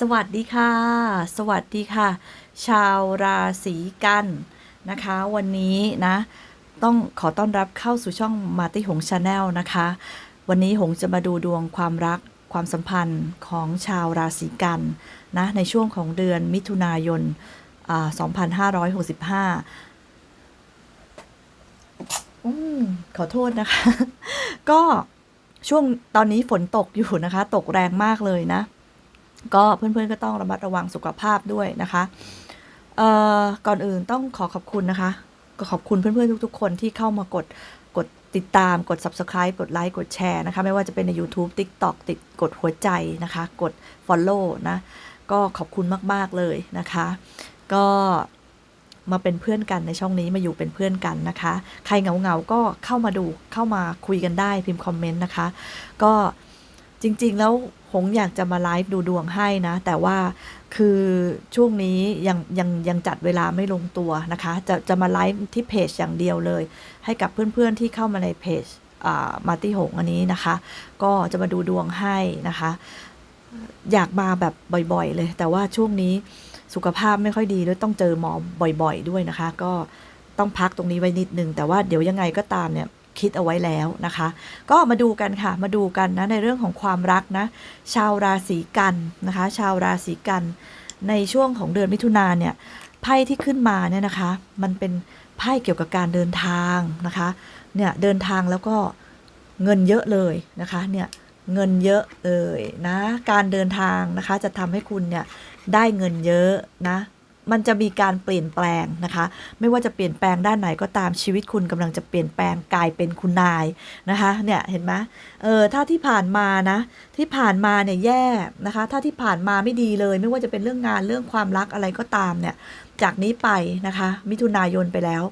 สวัสดีค่ะ สวัสดีค่ะ ชาวราศีกันนะคะ วันนี้นะ ต้องขอต้อนรับเข้าสู่ช่องมาติหงชาแนลนะคะ วันนี้หงจะมาดูดวงความรักความสัมพันธ์ของชาวราศีกันนะในช่วงของเดือนมิถุนายนอ่า2565อืมขอโทษนะคะ ก็ช่วงตอนนี้ฝนตกอยู่นะคะ ตกแรงมากเลยนะ ก็เพื่อนๆก็ต้องระมัดระวังสุขภาพด้วยนะคะเอ่อก่อนอื่นต้องขอขอบคุณนะคะ ก็ขอบคุณเพื่อนๆทุกๆ คนที่เข้ามากดกดติดตามกด subscribe กดไลค์กดแชร์นะคะ ไม่ว่าจะเป็นใน YouTube TikTok ติดกดหัวใจนะคะ กด follow นะ ก็ขอบคุณมากๆเลยนะคะ ก็มาเป็นเพื่อนกันในช่องนี้มาอยู่เป็นเพื่อนกันนะคะ ใครเหงาๆก็เข้ามาดูเข้ามาคุยกันได้พิมพ์คอมเมนต์นะคะ ก็จริงๆแล้ว หงอยากจะมาไลฟ์ดูดวงให้นะ แต่ว่าคือช่วงนี้ยังยังยังจัดเวลาไม่ลงตัวนะคะ จะจะมาไลฟ์ที่เพจอย่างเดียวเลย ให้กับเพื่อนๆที่เข้ามาในเพจมาติหงอันนี้นะคะ ก็จะมาดูดวงให้นะคะ อยากมาแบบบ่อยๆเลย แต่ว่าช่วงนี้สุขภาพไม่ค่อยดีด้วยต้องเจอหมอบ่อย ๆ ด้วยนะคะ ก็ต้องพักตรงนี้ไว้นิดนึงแต่ว่าเดี๋ยวยังไงก็ตามเนี่ย คิดเอาไว้แล้วนะคะ ก็มาดูกันค่ะ มาดูกันนะในเรื่องของความรักนะ ชาวราศีกันนะคะ ชาวราศีกันในช่วงของเดือนมิถุนาเนี่ยไพ่ที่ขึ้นมาเนี่ยนะคะ มันเป็นไพ่เกี่ยวกับการเดินทางนะคะเนี่ยเดินทางแล้วก็เงินเยอะเลยนะคะเนี่ยเงินเยอะเลยนะ การเดินทางนะคะจะทำให้คุณเนี่ยได้เงินเยอะนะ มันจะมีการเปลี่ยนแปลงนะคะ ไม่ว่าจะเปลี่ยนแปลงด้านไหนก็ตามชีวิตคุณกำลังจะเปลี่ยนแปลงกลายเป็นคุณนายนะคะเนี่ยเห็นไหมเออถ้าที่ผ่านมานะที่ผ่านมาเนี่ยแย่นะคะ ถ้าที่ผ่านมาไม่ดีเลย ไม่ว่าจะเป็นเรื่องงานเรื่องความรักอะไรก็ตามเนี่ยจากนี้ไปนะคะ มิถุนายนไปแล้ว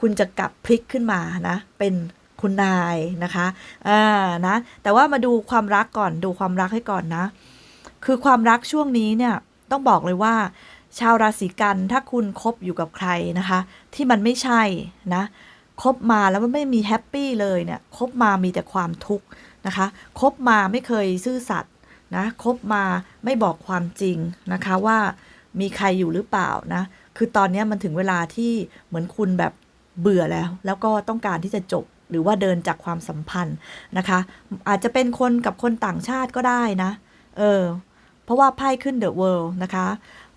คุณจะกลับพลิกขึ้นมานะเป็นคุณนายนะคะอ่านะแต่ว่ามาดูความรักก่อนดูความรักให้ก่อนนะ คือความรักช่วงนี้เนี่ยต้องบอกเลยว่า ชาวราศีกันถ้าคุณคบอยู่กับใครนะคะ ที่มันไม่ใช่นะคบมาแล้วมันไม่มีแฮปปี้เลยเนี่ยคบมามีแต่ความทุกข์นะคะคบมาไม่เคยซื่อสัตย์นะคบมาไม่บอกความจริงนะคะว่ามีใครอยู่หรือเปล่านะคือตอนนี้มันถึงเวลาที่เหมือนคุณแบบเบื่อแล้ว แล้วก็ต้องการที่จะจบหรือว่าเดินจากความสัมพันธ์นะคะ อาจจะเป็นคนกับคนต่างชาติก็ได้นะ เออ เพราะว่าไพ่ขึ้นเดอะเวิลด์นะคะ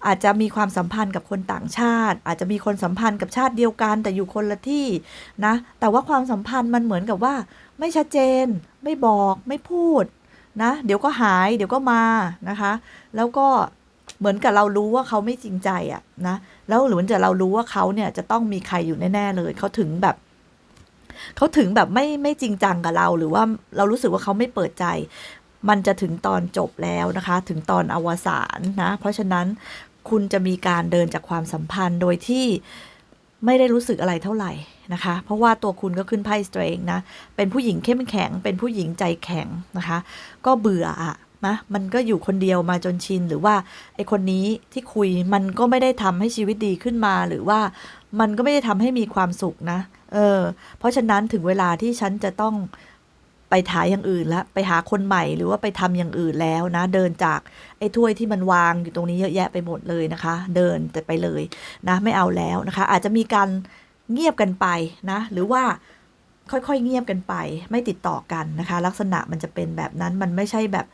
อาจจะมีความสัมพันธ์กับคนต่างชาติ อาจจะมีคนสัมพันธ์กับชาติเดียวกัน แต่อยู่คนละที่นะ แต่ว่าความสัมพันธ์มันเหมือนกับว่า ไม่ชัดเจน ไม่บอกไม่พูดนะ เดี๋ยวก็หาย เดี๋ยวก็มานะคะ แล้วก็เหมือนกับเรารู้ว่าเขาไม่จริงใจอะนะแล้วหรือมันจะเรารู้ว่าเขาเนี่ยจะต้องมีใครอยู่แน่ๆเลยเขาถึงแบบเขาถึงแบบไม่ไม่จริงจังกับเรา หรือว่าเรารู้สึกว่าเขาไม่เปิดใจ มันจะถึงตอนจบแล้วนะคะ ถึงตอนอวสานนะ เพราะฉะนั้น คุณจะมีการเดินจากความสัมพันธ์โดยที่ไม่ได้รู้สึกอะไรเท่าไหร่นะคะ เพราะว่าตัวคุณก็ขึ้นไพ่สเตรงนะ เป็นผู้หญิงเข้มแข็ง เป็นผู้หญิงใจแข็งนะคะ ก็เบื่ออะนะมันก็อยู่คนเดียวมาจนชิน หรือว่าไอคนนี้ที่คุยมันก็ไม่ได้ทำให้ชีวิตดีขึ้นมา หรือว่ามันก็ไม่ได้ทำให้มีความสุขนะ เออ เพราะฉะนั้นถึงเวลาที่ฉันจะต้อง ไปถายอย่างอื่นแล้วไปหาคนใหม่หรือว่าไปทำอย่างอื่นแล้วนะ เดินจากไอ้ถ้วยที่มันวางอยู่ตรงนี้เยอะแยะไปหมดเลยนะคะ เดินแต่ไปเลยนะไม่เอาแล้วนะคะ อาจจะมีการเงียบกันไปนะ หรือว่าค่อยๆเงียบกันไป ไม่ติดต่อกันนะคะ ลักษณะมันจะเป็นแบบนั้นมันไม่ใช่แบบ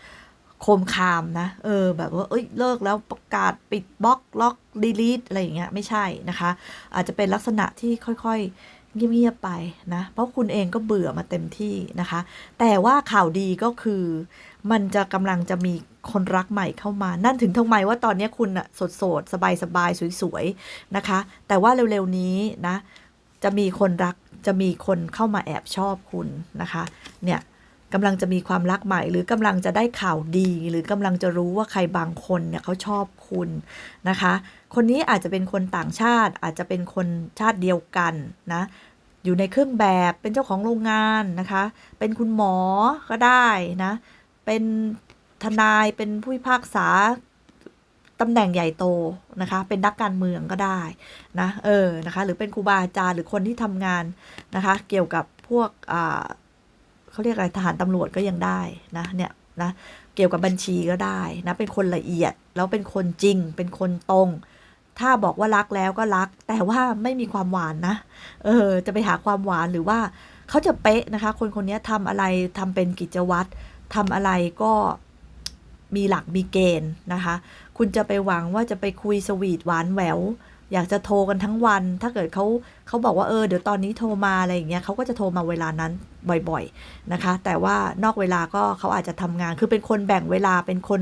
โคมคามนะ เออ แบบว่า เอ้ย เลิกแล้วประกาศปิดบล็อกล็อกดีลีทอะไรอย่างเงี้ย ไม่ใช่นะคะ อาจจะเป็นลักษณะที่ค่อยๆ เงียบๆไปนะ เพราะคุณเองก็เบื่อมาเต็มที่นะคะ แต่ว่าข่าวดีก็คือ มันจะกำลังจะมีคนรักใหม่เข้ามา นั่นถึงทำไมว่าตอนนี้คุณอะสดๆสบายๆสวยๆนะคะ แต่ว่าเร็วๆนี้นะ จะมีคนรักจะมีคนเข้ามาแอบชอบคุณนะคะ เนี่ย กำลังจะมีความรักใหม่ หรือกำลังจะได้ข่าวดี หรือกำลังจะรู้ว่าใครบางคนเนี่ยเขาชอบคุณนะคะ คนนี้อาจจะเป็นคนต่างชาติ อาจจะเป็นคนชาติเดียวกันนะอยู่ในเครื่องแบบเป็นเจ้าของโรงงานนะคะ เป็นคุณหมอก็ได้นะ เป็นทนายเป็นผู้พิพากษาตำแหน่งใหญ่โตนะคะ เป็นนักการเมืองก็ได้นะเออนะคะ หรือเป็นครูบาอาจารย์หรือคนที่ทำงานนะคะ เกี่ยวกับพวกอ่า เขาเรียกอะไรทหารตำรวจก็ยังได้นะเนี่ยนะเกี่ยวกับบัญชีก็ได้นะเป็นคนละเอียดแล้วเป็นคนจริง เป็นคนตรง ถ้าบอกว่ารักแล้วก็รัก แต่ว่าไม่มีความหวานนะเออจะไปหาความหวานหรือว่าเขาจะเป๊ะนะคะ คนคนนี้ทำอะไรทำเป็นกิจวัตรทำอะไรก็มีหลักมีเกณฑ์นะคะ คุณจะไปหวังว่าจะไปคุยสวีทหวานแหวว อยากจะโทรกันทั้งวัน ถ้าเกิดเขาเขาบอกว่าเออเดี๋ยวตอนนี้โทรมาอะไรอย่างเงี้ยเขาก็จะโทรมาเวลานั้นบ่อยๆนะคะ แต่ว่านอกเวลาก็เขาอาจจะทำงาน คือเป็นคนแบ่งเวลาเป็นคน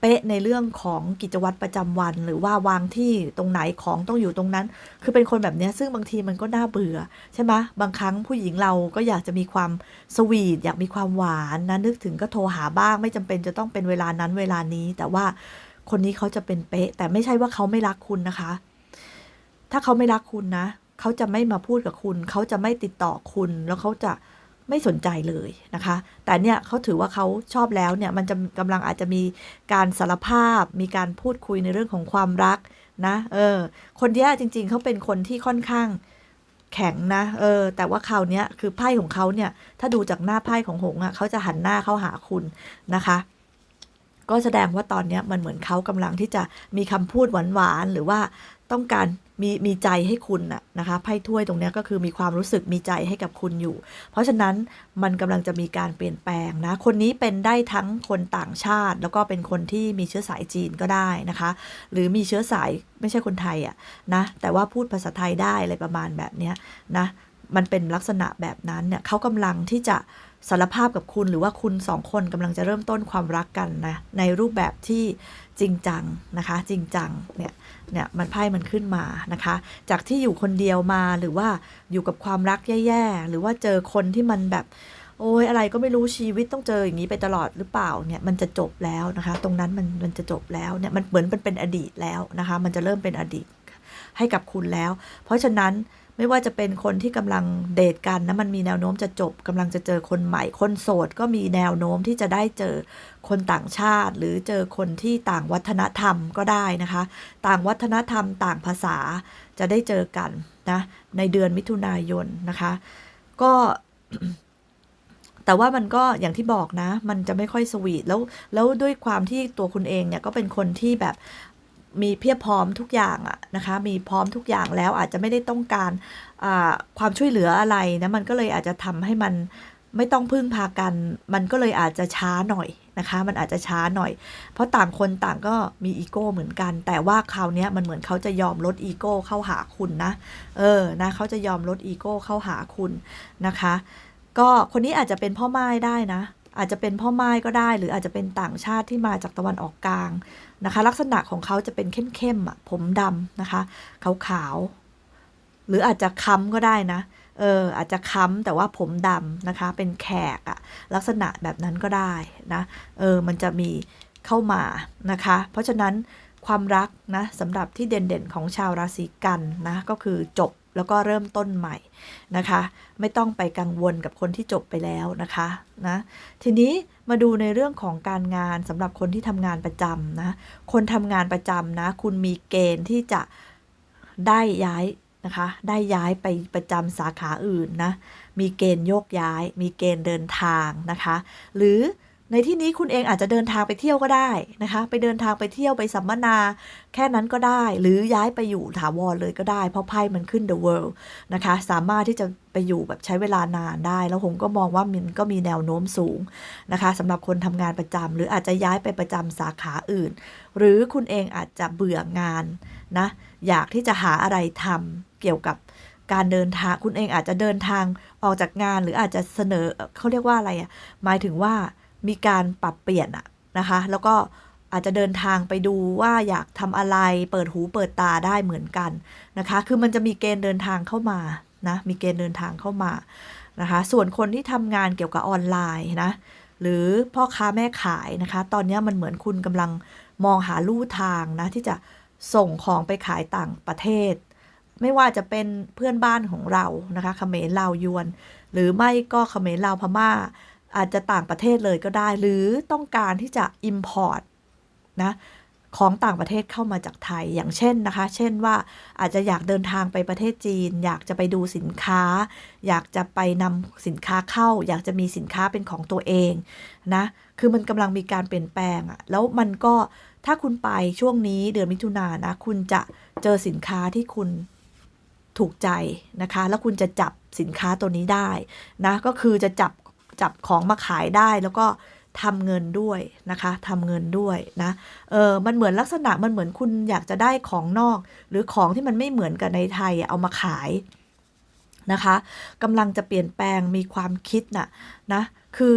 เป๊ะในเรื่องของกิจวัตรประจำวัน หรือว่าวางที่ตรงไหนของต้องอยู่ตรงนั้น คือเป็นคนแบบเนี้ยซึ่งบางทีมันก็น่าเบื่อ ใช่ไหมบางครั้งผู้หญิงเราก็อยากจะมีความสวีทอยากมีความหวานนะนึกถึงก็โทรหาบ้าง ไม่จำเป็นจะต้องเป็นเวลานั้นเวลานี้ แต่ว่าคนนี้เขาจะเป็นเป๊ะ แต่ไม่ใช่ว่าเขาไม่รักคุณนะคะ ถ้าเขาไม่รักคุณนะ เขาจะไม่มาพูดกับคุณ เขาจะไม่ติดต่อคุณ แล้วเขาจะไม่สนใจเลยนะคะ แต่เนี่ยเขาถือว่าเขาชอบแล้วเนี่ย มันจะกำลังอาจจะมีการสารภาพ มีการพูดคุยในเรื่องของความรักนะ เออ คนเนี้ยจริง ๆ เขาเป็นคนที่ค่อนข้างแข็งนะ เออ แต่ว่าคราวเนี้ยคือไพ่ของเขาเนี่ย ถ้าดูจากหน้าไพ่ของหงส์อะ เขาจะหันหน้าเข้าหาคุณนะคะ ก็แสดงว่าตอนเนี้ยมันเหมือนเขากำลังที่จะมีคำพูดหวานๆหรือว่า ต้องการมีมีใจให้คุณน่ะนะคะไพ่ถ้วยตรงนี้ก็คือมีความรู้สึกมีใจให้กับคุณอยู่ เพราะฉะนั้นมันกำลังจะมีการเปลี่ยนแปลงนะ คนนี้เป็นได้ทั้งคนต่างชาติ แล้วก็เป็นคนที่มีเชื้อสายจีนก็ได้นะคะ หรือมีเชื้อสายไม่ใช่คนไทยอะนะแต่ว่าพูดภาษาไทยได้อะไรประมาณแบบนี้นะ มันเป็นลักษณะแบบนั้นเนี่ยเขากำลังที่จะสารภาพกับคุณหรือว่าคุณสองคนกำลังจะเริ่มต้นความรักกันนะในรูปแบบที่จริงจังนะคะ จริงจังเนี่ยเนี่ยมันไพ่มันขึ้นมานะคะ จากที่อยู่คนเดียวมาหรือว่าอยู่กับความรักแย่ๆหรือว่าเจอคนที่มันแบบโอ้ยอะไรก็ไม่รู้ชีวิตต้องเจออย่างนี้ไปตลอดหรือเปล่าเนี่ยมันจะจบแล้วนะคะ ตรงนั้นมันมันจะจบแล้วเนี่ยมันเหมือนมันเป็นอดีตแล้วนะคะ มันจะเริ่มเป็นอดีตให้กับคุณแล้ว เพราะฉะนั้น ไม่ว่าจะเป็นคนที่กำลังเดทกันนะมันมีแนวโน้มจะจบกำลังจะเจอคนใหม่ คนโสดก็มีแนวโน้มที่จะได้เจอคนต่างชาติ หรือเจอคนที่ต่างวัฒนธรรมก็ได้นะคะ ต่างวัฒนธรรมต่างภาษาจะได้เจอกันนะในเดือนมิถุนายนนะคะ ก็แต่ว่ามันก็อย่างที่บอกนะ มันจะไม่ค่อยสวีทแล้วแล้วด้วยความที่ตัวคุณเองเนี่ยก็เป็นคนที่แบบ มีเพียบพร้อมทุกอย่างอะนะคะ มีพร้อมทุกอย่างแล้วอาจจะไม่ได้ต้องการความช่วยเหลืออะไรนะมันก็เลยอาจจะทำให้มันไม่ต้องพึ่งพากัน มันก็เลยอาจจะช้าหน่อยนะคะ มันอาจจะช้าหน่อย เพราะต่างคนต่างก็มีอีโก้เหมือนกัน แต่ว่าคราวนี้มันเหมือนเขาจะยอมลดอีโก้เข้าหาคุณนะ เออ นะเขาจะยอมลดอีโก้เข้าหาคุณนะคะ ก็คนนี้อาจจะเป็นพ่อไม้ได้นะ อาจจะเป็นพ่อไม้ก็ได้ หรืออาจจะเป็นต่างชาติที่มาจากตะวันออกกลาง นะคะ ลักษณะของเขาจะเป็นเข้มๆอะผมดำนะคะ ขาวๆ หรืออาจจะค้ำก็ได้นะเอออาจจะค้ำแต่ว่าผมดำนะคะ เป็นแขกอะลักษณะแบบนั้นก็ได้นะเออมันจะมีเข้ามานะคะ เพราะฉะนั้นความรักนะสำหรับที่เด่นๆของชาวราศีกันนะก็คือจบแล้วก็เริ่มต้นใหม่นะคะ ไม่ต้องไปกังวลกับคนที่จบไปแล้วนะคะนะทีนี้มาดูในเรื่องของการงานสำหรับคนที่ทำงานประจำนะคนทำงานประจำนะคุณมีเกณฑ์ที่จะได้ย้ายนะคะได้ย้ายไปประจำสาขาอื่นนะมีเกณฑ์โยกย้าย มีเกณฑ์เดินทางนะคะ หรือ ในที่นี้คุณเองอาจจะเดินทางไปเที่ยวก็ได้นะคะ ไปเดินทางไปเที่ยวไปสัมมนา แค่นั้นก็ได้ หรือย้ายไปอยู่ถาวรเลยก็ได้ เพราะไพ่มันขึ้น the world นะคะ สามารถที่จะไปอยู่แบบใช้เวลานานได้ แล้วผมก็มองว่ามันก็มีแนวโน้มสูงนะคะสำหรับคนทำงานประจำหรืออาจจะย้ายไปประจำสาขาอื่น หรือคุณเองอาจจะเบื่องานนะ อยากที่จะหาอะไรทำเกี่ยวกับการเดินทางคุณเองอาจจะเดินทางออกจากงาน หรืออาจจะเสนอเขาเรียกว่าอะไรอะ่ะหมายถึงว่า มีการปรับเปลี่ยนอะนะคะ แล้วก็อาจจะเดินทางไปดูว่าอยากทำอะไร เปิดหูเปิดตาได้เหมือนกันนะคะ คือมันจะมีเกณฑ์เดินทางเข้ามานะ มีเกณฑ์เดินทางเข้ามานะคะ ส่วนคนที่ทำงานเกี่ยวกับออนไลน์นะ หรือพ่อค้าแม่ขายนะคะ ตอนนี้มันเหมือนคุณกำลังมองหาลู่ทางนะ ที่จะส่งของไปขายต่างประเทศ ไม่ว่าจะเป็นเพื่อนบ้านของเรานะคะเขมรลาวยวน หรือไม่ก็เขมรลาวพม่า อาจจะต่างประเทศเลยก็ได้ หรือต้องการที่จะ import นะของต่างประเทศเข้ามาจากไทยอย่างเช่นนะคะ เช่นว่าอาจจะอยากเดินทางไปประเทศจีน อยากจะไปดูสินค้า อยากจะไปนำสินค้าเข้า อยากจะมีสินค้าเป็นของตัวเองนะคือมันกำลังมีการเปลี่ยนแปลงอะแล้วมันก็ถ้าคุณไปช่วงนี้เดือนมิถุนายนนะคุณจะเจอสินค้าที่คุณถูกใจนะคะ แล้วคุณจะจับสินค้าตัวนี้ได้นะก็คือจะจับ จับของมาขายได้แล้วก็ทำเงินด้วยนะคะทำเงินด้วยนะเออมันเหมือนลักษณะมันเหมือนคุณอยากจะได้ของนอก หรือของที่มันไม่เหมือนกับในไทยเอามาขายนะคะกำลังจะเปลี่ยนแปลงมีความคิดน่ะนะคือ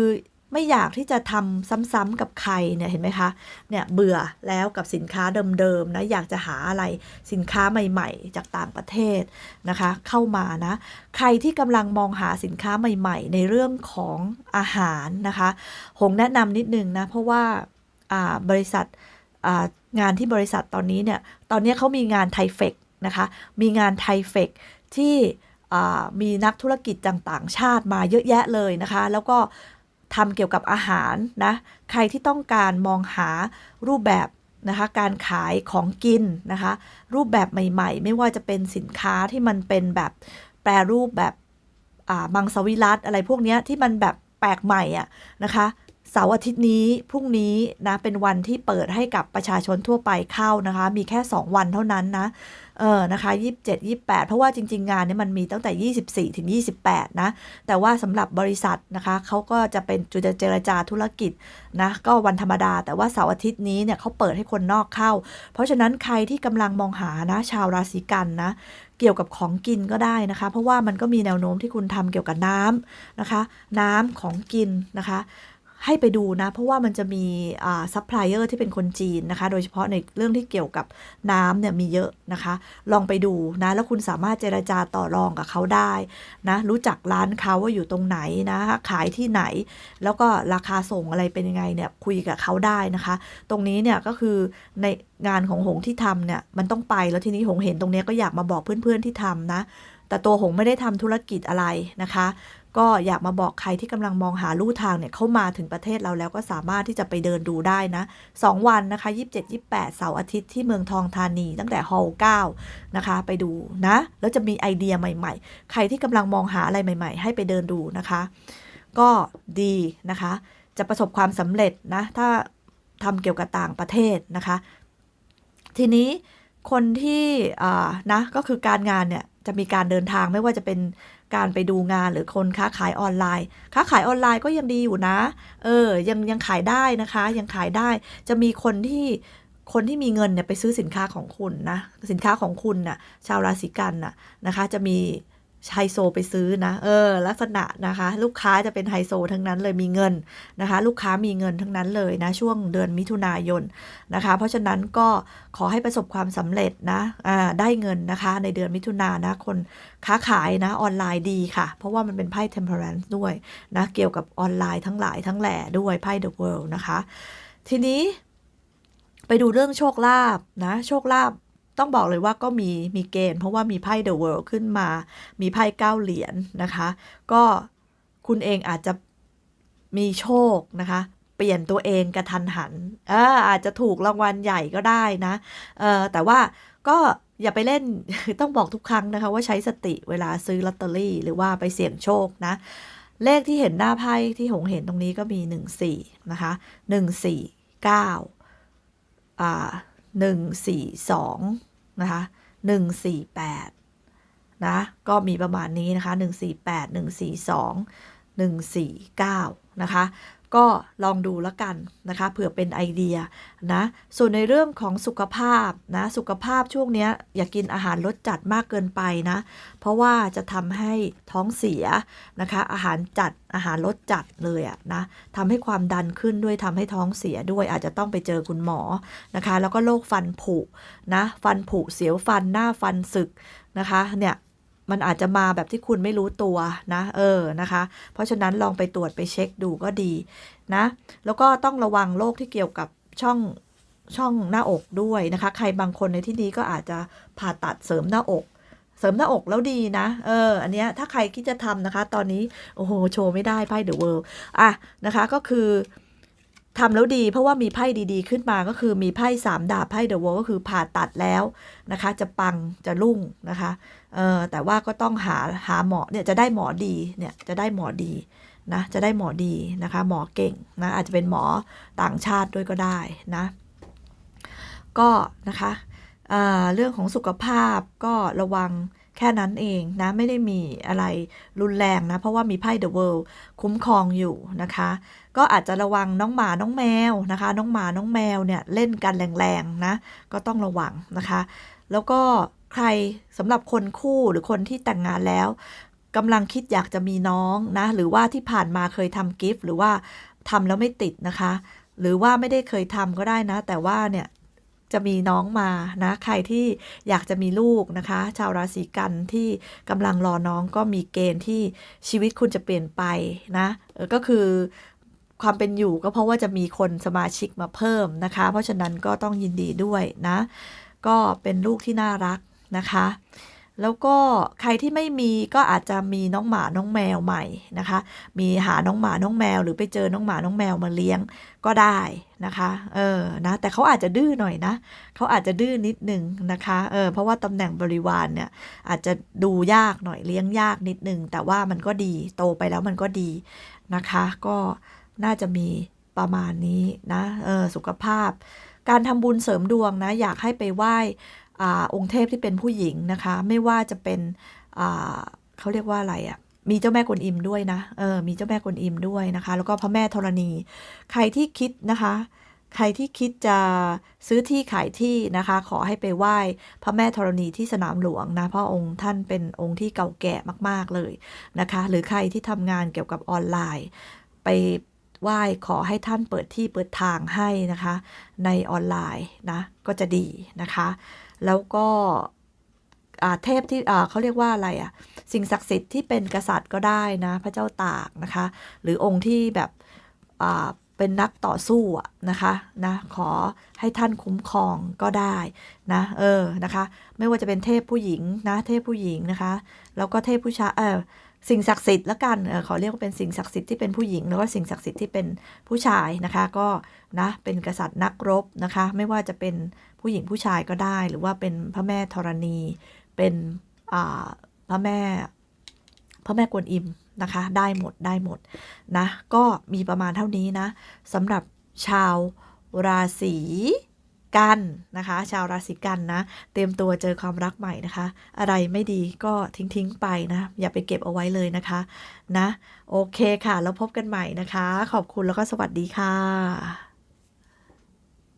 ไม่อยากที่จะทำซ้ำๆกับใครเนี่ยเห็นไหมคะเนี่ยเบื่อแล้วกับสินค้าเดิมๆนะอยากจะหาอะไรสินค้าใหม่ ๆ จากต่างประเทศนะคะ เข้ามานะ ใครที่กำลังมองหาสินค้าใหม่ ๆ ในเรื่องของอาหารนะคะหงแนะนำนิดนึงนะ เพราะว่าบริษัทงานที่บริษัทตอนนี้เนี่ยตอนนี้เขามีงานไทเฟกนะคะมีงานไทเฟกที่มีนักธุรกิจต่างๆชาติมาเยอะแยะเลยนะคะ แล้วก็ ทำเกี่ยวกับอาหารนะ ใครที่ต้องการมองหารูปแบบนะคะการขายของกินนะคะ รูปแบบใหม่ ๆ ไม่ว่าจะเป็นสินค้าที่มันเป็นแบบแปรรูปแบบมังสวิรัตอะไรพวกนี้ที่มันแบบแปลกใหม่อะนะคะเสาร์อาทิตย์นี้พรุ่งนี้นะเป็นวันที่เปิดให้กับประชาชนทั่วไปเข้านะคะ มีแค่ 2 วันเท่านั้นนะ เออนะคะ27 28 เพราะว่าจริง ๆ งานเนี้มันมีตั้งแต่ 24 ถึง 28 นะ แต่ว่าสำหรับบริษัทนะคะเขาก็จะเป็นจุดเจรจาธุรกิจนะก็วันธรรมดา แต่ว่าเสาร์อาทิตย์นี้เนี่ยเขาเปิดให้คนนอกเข้า เพราะฉะนั้นใครที่กำลังมองหานะชาวราศีกันนะเกี่ยวกับของกินก็ได้นะคะ เพราะว่ามันก็มีแนวโน้มที่คุณทำเกี่ยวกับน้ำนะคะ น้ำของกินนะคะ ให้ไปดูนะ เพราะว่ามันจะมีซัพพลายเออร์ที่เป็นคนจีนนะคะ โดยเฉพาะในเรื่องที่เกี่ยวกับน้ำเนี่ยมีเยอะนะคะ ลองไปดูนะ แล้วคุณสามารถเจรจาต่อรองกับเขาได้นะ รู้จักร้านเขาว่าอยู่ตรงไหนนะคะขายที่ไหน แล้วก็ราคาส่งอะไรเป็นยังไงเนี่ยคุยกับเขาได้นะคะ ตรงนี้เนี่ยก็คือในงานของหงที่ทำเนี่ยมันต้องไปแล้วทีนี้หงเห็นตรงนี้ก็อยากมาบอกเพื่อนๆที่ทำนะแต่ตัวหงไม่ได้ทำธุรกิจอะไรนะคะ ก็อยากมาบอกใครที่กำลังมองหาลู่ทางเนี่ยเข้ามาถึงประเทศเราแล้วก็สามารถที่จะไปเดินดูได้นะ 2 วันนะคะ 27 28 เสาร์อาทิตย์ที่เมืองทองธานี ตั้งแต่ฮอล9นะคะ ไปดูนะ แล้วจะมีไอเดียใหม่ ๆ ใครที่กำลังมองหาอะไรใหม่ ๆ ให้ไปเดินดูนะคะ ก็ดีนะคะ จะประสบความสำเร็จนะ ถ้าทำเกี่ยวกับต่างประเทศนะคะ ทีนี้คนที่อ่านะก็คือการงานเนี่ยจะมีการเดินทางไม่ว่าจะเป็น การไปดูงานหรือคนค้าขายออนไลน์ ค้าขายออนไลน์ก็ยังดีอยู่นะ เออ ยังยังขายได้นะคะ ยังขายได้ จะมีคนที่คนที่มีเงินเนี่ยไปซื้อสินค้าของคุณนะ สินค้าของคุณน่ะชาวราศีกันน่ะนะคะ จะมี ไฮโซไปซื้อนะเออ ลักษณะนะคะ ลูกค้าจะเป็นไฮโซทั้งนั้นเลยมีเงินนะคะ ลูกค้ามีเงินทั้งนั้นเลยนะ ช่วงเดือนมิถุนายนนะคะ เพราะฉะนั้นก็ขอให้ประสบความสำเร็จนะอ่าได้เงินนะคะ ในเดือนมิถุนายนนะคนค้าขายนะออนไลน์ดีค่ะ เพราะว่ามันเป็นไพ่ temperance ด้วยนะเกี่ยวกับออนไลน์ทั้งหลายทั้งแหล่ด้วยไพ่ the world นะคะ ทีนี้ไปดูเรื่องโชคลาภนะ โชคลาภ ต้องบอกเลยว่าก็มีมีเกณฑ์เพราะว่ามีไพ่ the world ขึ้นมา มีไพ่เก้าเหรียญนะคะ ก็คุณเองอาจจะมีโชคนะคะ เปลี่ยนตัวเองกระทันหันเอออาจจะถูกรางวัลใหญ่ก็ได้นะเออแต่ว่าก็อย่าไปเล่นต้องบอกทุกครั้งนะคะ ว่าใช้สติเวลาซื้อลอตเตอรี่ หรือว่าไปเสี่ยงโชคนะ เลขที่เห็นหน้าไพ่ที่หงเห็นตรงนี้ก็มี 1 4 นะคะ 1 4 9อ่า หนึ่งสี่สองนะคะหนึ่งสี่แปดนะ ก็มีประมาณนี้นะคะหนึ่งสี่แปดหนึ่งสี่สองหนึ่งสี่เก้านะคะ ก็ลองดูแล้วกันนะคะเผื่อเป็นไอเดียนะส่วนในเรื่องของสุขภาพนะสุขภาพช่วงนี้อย่ากกินอาหารรสจัดมากเกินไปนะ เพราะว่าจะทำให้ท้องเสียนะคะ อาหารจัดอาหารรสจัดเลยอะนะทำให้ความดันขึ้นด้วยทำให้ท้องเสียด้วยอาจจะต้องไปเจอคุณหมอนะคะ แล้วก็โรคฟันผุนะฟันผุเสียวฟันหน้าฟันสึกนะคะเนี่ย มันอาจจะมาแบบที่คุณไม่รู้ตัวนะ เออนะคะ เพราะฉะนั้นลองไปตรวจไปเช็คดูก็ดีนะ แล้วก็ต้องระวังโรคที่เกี่ยวกับช่องช่องหน้าอกด้วยนะคะ ใครบางคนในที่นี้ก็อาจจะผ่าตัดเสริมหน้าอกเสริมหน้าอกแล้วดีนะ เออ อันเนี้ยถ้าใครคิดจะทำนะคะ ตอนนี้ โอ้โห โชว์ไม่ได้ไพ่เดอะเวิลด์อะนะคะ ก็คือ ทำแล้วดีเพราะว่ามีไพ่ดีๆ ขึ้นมาก็คือมีไพ่สามดาบไพ่เดอะวอลก็คือผ่าตัดแล้วนะคะ จะปังจะรุ่งนะคะเออแต่ว่าก็ต้องหาหาหมอเนี่ยจะได้หมอดีเนี่ยจะได้หมอดีนะจะได้หมอดีนะคะ หมอเก่งนะอาจจะเป็นหมอต่างชาติด้วยก็ได้นะก็นะคะอ่าเรื่องของสุขภาพก็ระวัง แค่นั้นเองนะไม่ได้มีอะไรรุนแรงนะ เพราะว่ามีไพ่เดอะเวิลด์คุ้มครองอยู่นะคะ ก็อาจจะระวังน้องหมาน้องแมวนะคะ น้องหมาน้องแมวเนี่ยเล่นกันแรงๆนะ ก็ต้องระวังนะคะ แล้วก็ใครสำหรับคนคู่หรือคนที่แต่งงานแล้วกำลังคิดอยากจะมีน้องนะ หรือว่าที่ผ่านมาเคยทำกิฟต์หรือว่าทำแล้วไม่ติดนะคะ หรือว่าไม่ได้เคยทำก็ได้นะ แต่ว่าเนี่ย จะมีน้องมานะใครที่อยากจะมีลูกนะคะ ชาวราศีกันที่กำลังรอน้องก็มีเกณฑ์ที่ชีวิตคุณจะเปลี่ยนไปนะก็คือความเป็นอยู่ก็เพราะว่าจะมีคนสมาชิกมาเพิ่มนะคะ เพราะฉะนั้นก็ต้องยินดีด้วยนะ ก็เป็นลูกที่น่ารักนะคะ แล้วก็ใครที่ไม่มีก็อาจจะมีน้องหมาน้องแมวใหม่นะคะ มีหาน้องหมาน้องแมว หรือไปเจอน้องหมาน้องแมวมาเลี้ยงก็ได้นะคะ เออ นะ แต่เขาอาจจะดื้อหน่อยนะ เขาอาจจะดื้อนิดนึงนะคะ เออ เพราะว่าตำแหน่งบริวารเนี่ยอาจจะดูยากหน่อยเลี้ยงยากนิดนึง แต่ว่ามันก็ดี โตไปแล้วมันก็ดีนะคะ ก็น่าจะมีประมาณนี้นะ เออ สุขภาพ การทำบุญเสริมดวงนะ อยากให้ไปไหว้ อองค์เทพที่เป็นผู้หญิงนะคะ ไม่ว่าจะเป็นเขาเรียกว่าอะไรอะ่ะมีเจ้าแม่กวนอิมด้วยนะ เออ มีเจ้าแม่กวนอิมด้วยนะคะ แล้วก็พระแม่ธรณี ใครที่คิดนะคะ ใครที่คิดจะซื้อที่ขายที่นะคะ ขอให้ไปไหว้พระแม่ธรณีที่สนามหลวงนะ เพราะองค์ท่านเป็นองค์ที่เก่าแก่มาก ๆเลยนะคะ หรือใครที่ทำงานเกี่ยวกับออนไลน์ ไปไหว้ขอให้ท่านเปิดที่เปิดทางให้นะคะ ในออนไลน์นะ ก็จะดีนะคะ แล้วก็เทพที่เขาเรียกว่าอะไรอะ สิ่งศักดิ์สิทธิ์ที่เป็นกษัตริย์ก็ได้นะ พระเจ้าตากนะคะ หรือองค์ที่แบบเป็นนักต่อสู้อะนะคะนะขอให้ท่านคุ้มครองก็ได้นะเออนะคะ ไม่ว่าจะเป็นเทพผู้หญิงนะเทพผู้หญิงนะคะ แล้วก็เทพผู้ชายเออ สิ่งศักดิ์สิทธิ์ละกันเขอเรียกว่าเป็นสิ่งศักดิ์สิทธิ์ที่เป็นผู้หญิง แล้วก็สิ่งศักดิ์สิทธิ์ที่เป็นผู้ชายนะคะ ก็นะเป็นกษัตริย์นักรบนะคะ ไม่ว่าจะเป็นผู้หญิงผู้ชายก็ได้ หรือว่าเป็นพระแม่ธรณี เป็นพระแม่พระแม่กวนอิมนะคะ ได้หมดได้หมดนะ ก็มีประมาณเท่านี้นะสำหรับชาวราศี กันนะคะ ชาวราศีกันนะ เตรียมตัวเจอความรักใหม่นะคะ อะไรไม่ดีก็ทิ้งทิ้งๆไปนะ อย่าไปเก็บเอาไว้เลยนะคะ นะ โอเคค่ะ แล้วพบกันใหม่นะคะ ขอบคุณแล้วก็สวัสดีค่ะ